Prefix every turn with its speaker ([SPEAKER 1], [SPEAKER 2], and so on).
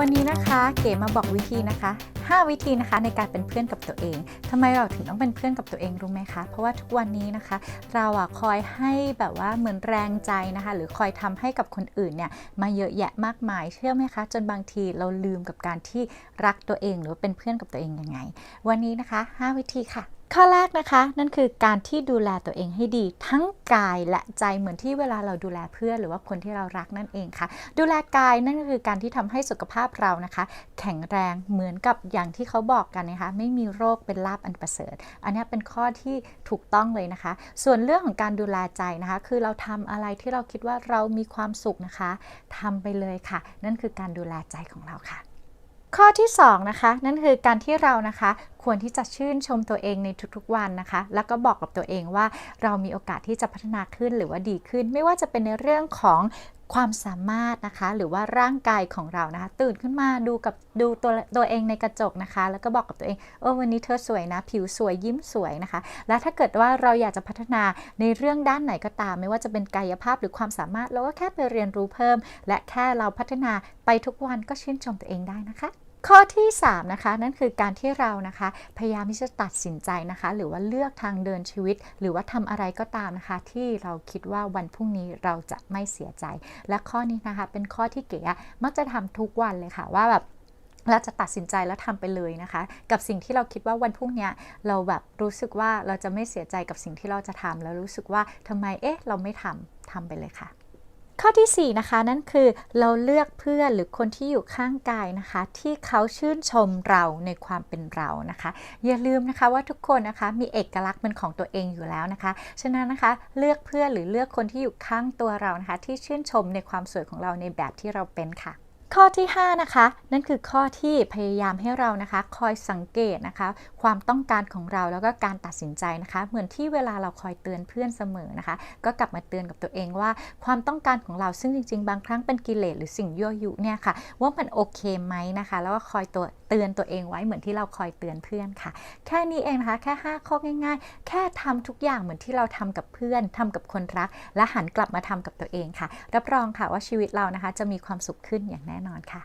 [SPEAKER 1] วันนี้นะคะเก๋มาบอกวิธีนะคะ 5 วิธีนะคะในการเป็นเพื่อนกับตัวเองทำไมเราถึงต้องเป็นเพื่อนกับตัวเองรู้ไหมคะ เพราะว่าทุกวันนี้นะคะ เราอะคอยให้แบบว่าเหมือนแรงใจนะคะ หรือคอยทำให้กับคนอื่นเนี่ยมาเยอะแยะมากมายเชื่อไหมคะ จนบางทีเราลืมกับการที่รักตัวเองหรือเป็นเพื่อนกับตัวเองยังไง วันนี้นะคะ 5 วิธีค่ะ ข้อแรกนะคะ นั่นคือการที่ดูแลตัวเองให้ดี ทั้งกายและใจเหมือนที่เวลาเราดูแลเพื่อนหรือว่าคนที่เรารักนั่นเองค่ะ ดูแลกายนั่นก็คือการที่ทำให้สุขภาพเรานะคะ แข็งแรงเหมือนกับอย่างที่เขาบอกกันนะคะ ไม่มีโรคเป็นลาบอันประเสริฐ อันนี้เป็นข้อที่ถูกต้องเลยนะคะ ส่วนเรื่องของการดูแลใจนะคะ คือเราทำอะไรที่เราคิดว่าเรามีความสุขนะคะทำไปเลยค่ะ นั่นคือการดูแลใจของเราค่ะ ข้อที่2นะคะนั่นคือการที่เรานะคะควรที่จะชื่นชมตัวเองในทุกๆวันนะคะ แล้วก็บอกกับตัวเองว่าเรามีโอกาสที่จะพัฒนาขึ้นหรือว่าดีขึ้น ไม่ว่าจะเป็นในเรื่องของ ความสามารถนะคะ หรือว่าร่างกายของเรานะคะ ตื่นขึ้นมาดูกับดูตัวตัวเองในกระจกนะคะ แล้วก็บอกกับตัวเองเออวันนี้เธอสวยนะ ผิวสวยยิ้มสวยนะคะ และถ้าเกิดว่าเราอยากจะพัฒนาในเรื่องด้านไหนก็ตาม ไม่ว่าจะเป็นกายภาพหรือความสามารถเราก็แค่ไปเรียนรู้เพิ่ม และแค่เราพัฒนาไปทุกวันก็ชื่นชมตัวเองได้นะคะ ข้อที่3นะคะนั่นคือการที่เรานะคะพยายามที่จะตัดสินใจนะคะ หรือว่าเลือกทางเดินชีวิต หรือว่าทำอะไรก็ตามนะคะ ที่เราคิดว่าวันพรุ่งนี้เราจะไม่เสียใจ และข้อนี้นะคะเป็นข้อที่เก๋มักจะทำทุกวันเลยค่ะว่าแบบเราจะตัดสินใจแล้วทำไปเลยนะคะ กับสิ่งที่เราคิดว่าวันพรุ่งเนี้ยเราแบบรู้สึกว่าเราจะไม่เสียใจกับสิ่งที่เราจะทำแล้วรู้สึกว่าทำไมเอ๊ะเราไม่ทำทำไปเลยค่ะ ข้อทีสี่ 4 นะคะนั่นคือเราเลือกเพื่อนหรือคนที่อยู่ข้างกายนะคะ ที่เขาชื่นชมเราในความเป็นเรานะคะ อย่าลืมนะคะว่าทุกคนนะคะมีเอกลักษณ์เป็นของตัวเองอยู่แล้วนะคะ ฉะนั้นนะคะเลือกเพื่อนหรือเลือกคนที่อยู่ข้างตัวเรานะคะ ที่ชื่นชมในความสวยของเราในแบบที่เราเป็นค่ะ ข้อที่ 5 นะคะ นั่นคือข้อที่พยายามให้เรานะคะ คอยสังเกตนะคะ ความต้องการของเราแล้วก็การตัดสินใจนะคะ เหมือนที่เวลาเราคอยเตือนเพื่อนเสมอนะคะ ก็กลับมาเตือนกับตัวเองว่า ความต้องการของเราซึ่งจริง ๆ บางครั้งเป็นกิเลสหรือสิ่งยั่วยุเนี่ยค่ะ ว่ามันโอเคไหมนะคะ แล้วก็คอยตัวเตือนตัวเองไว้เหมือนที่เราคอยเตือนเพื่อนค่ะ แค่นี้เองนะคะ แค่ 5 ข้อง่าย ๆแค่ทำทุกอย่างเหมือนที่เราทำกับเพื่อนทำกับคนรัก และหันกลับมาทำกับตัวเองค่ะ รับรองค่ะว่าชีวิตเรานะคะ จะมีความสุขขึ้นอย่างแน่นอนค่ะ